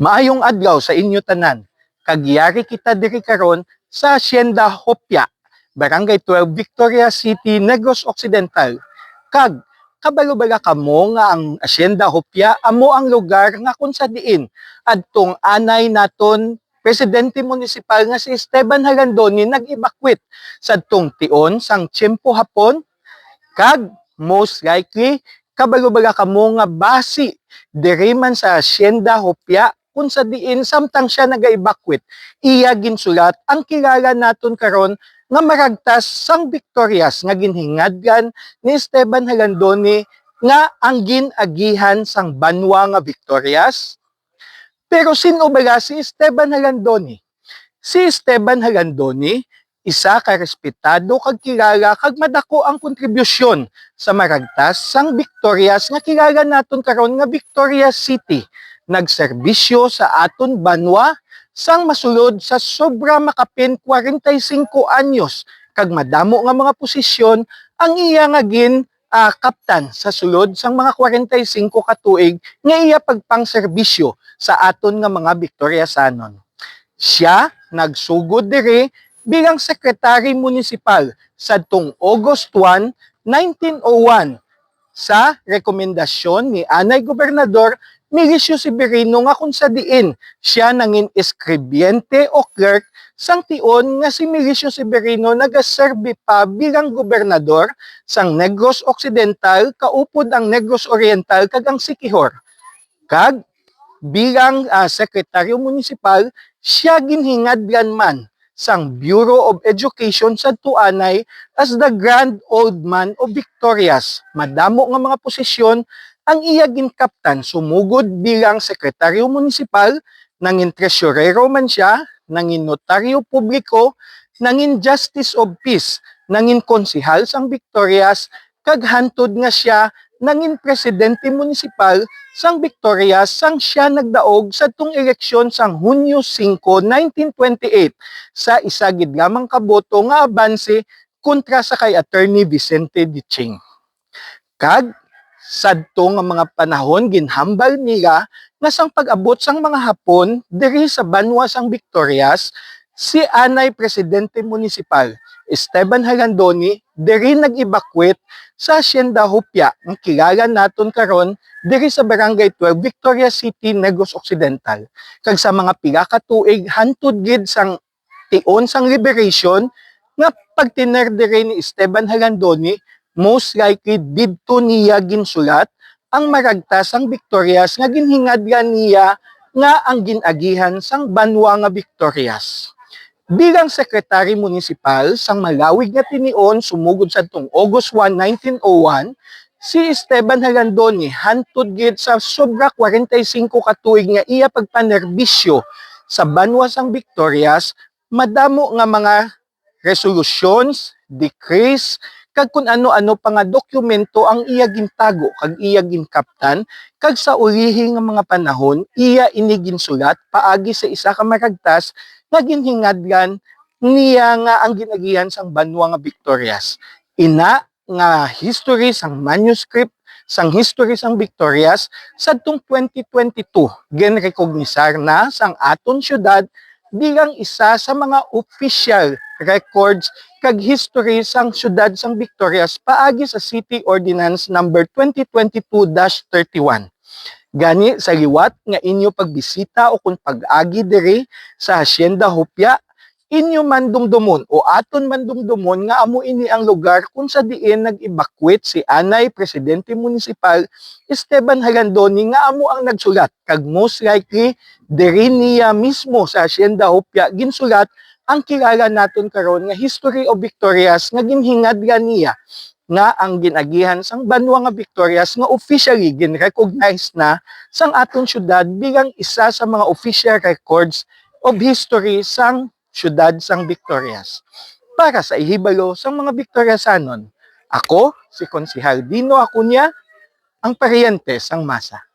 Maayong adlaw sa inyo tanan. Kagyari kita diri karon sa Hacienda Hopia, Barangay 12, Victoria City, Negros Occidental. Kag kabalo-bala kamo nga ang Hacienda Hopia amo ang lugar nga kung sa diin adtong anay naton presidente municipal nga si Esteban Halandoni nag-evacuate sa adtong tion sang tiyempo hapon kag most likely kabalo-bala kamo nga basi diri man sa Hacienda Hopia kung sa diin samtang siya naga-evacuate iya ginsulat ang kilala naton karon nga maragtas sang Victorias nga ginhingadgan ni Esteban Halandoni nga ang ginagihan sang banwa nga Victorias. Pero sino ba si Esteban Halandoni? Si Esteban Halandoni isa ka respetado kag kilala kag madako ang kontribusyon sa maragtas sang Victorias nga kilala naton karon nga Victoria City nagserbisyo sa aton banwa sang masulod sa sobra makapin 45 anyos kag madamo nga mga posisyon ang iya nga gin ah, kaptan sa sulod sang mga 45 ka tuig nga iya pagpangserbisyo sa aton nga mga Victoriasanon. Siya nagsugod diri bilang sekretary municipal sa tung August 1, 1901 sa rekomendasyon ni Anay Gobernador Milicio Severino nga kung sa diin siya nangin eskribyente o clerk sang tion nga si Milicio Severino nagaserbi pa bilang gobernador sang Negros Occidental kaupod ang Negros Oriental kag ang Sikihor. Kag bilang ah, sekretaryo municipal siya ginhingadlan man sang Bureau of Education sa Tuanay as the Grand Old Man of Victorias. Madamo nga mga posisyon ang iya ginkaptan sumugod bilang sekretaryo municipal, nangin tresurero man siya, nangin notaryo publiko, nangin justice of peace, nangin konsihal sang Victorias, kag hantod nga siya nangin presidente municipal sang Victorias sang siya nagdaog sa tung eleksyon sang Hunyo 5, 1928 sa isagid lamang kaboto nga abanse kontra sa kay Attorney Vicente Diching. Kag sadto nga mga panahon ginhambal nila nga sang pag-abot sang mga Hapon diri sa banwa sang Victorias si anay presidente municipal Esteban Halandoni diri nag-evacuate sa Hacienda Hopia ang kilala naton karon diri sa Barangay 12 Victoria City Negros Occidental kag sa mga pila ka tuig hantud gid sang tion sang liberation nga pagtiner diri ni Esteban Halandoni most likely didto niya ginsulat ang maragtas sang Victorias nga ginhingadgan niya nga ang ginagihan sang banwa nga Victorias. Bilang sekretary municipal sang malawig nga tinion sumugod sa tung August 1, 1901, si Esteban Halandoni hantud gid sa sobra 45 ka tuig nga iya pagpanerbisyo sa banwa sang Victorias, madamo nga mga resolutions, decrees, kag kun ano-ano pa nga dokumento ang iya gintago kag iya ginkaptan kag sa ulihi nga mga panahon iya ini ginsulat paagi sa isa ka maragtas nga ginhingadlan niya nga ang ginagihan sang banwa nga Victorias. Ina nga history sang manuscript sang history sang Victorias sa tung 2022 genrekognisar na sang aton syudad bilang isa sa mga official records kag history sang syudad sang Victorias paagi sa City Ordinance number 2022-31. Gani sa liwat nga inyo pagbisita o kung pag-agi diri sa Hacienda Hopia, inyo man dumdumon o aton man dumdumon nga amo ini ang lugar kung sa diin nag-evacuate si Anay Presidente Municipal Esteban Halandoni nga amo ang nagsulat. Kag most likely diri niya mismo sa Hacienda Hopia ginsulat ang kilala naton karon nga History of Victorias nga ginhingadlan niya nga ang ginagihan sang banwa nga Victorias nga officially ginrecognize na sang aton syudad bilang isa sa mga official records of history sang syudad sang Victorias. Para sa ihibalo sang mga Victoriasanon, ako, si Konsihal Dino Acuña, ang paryente sang masa.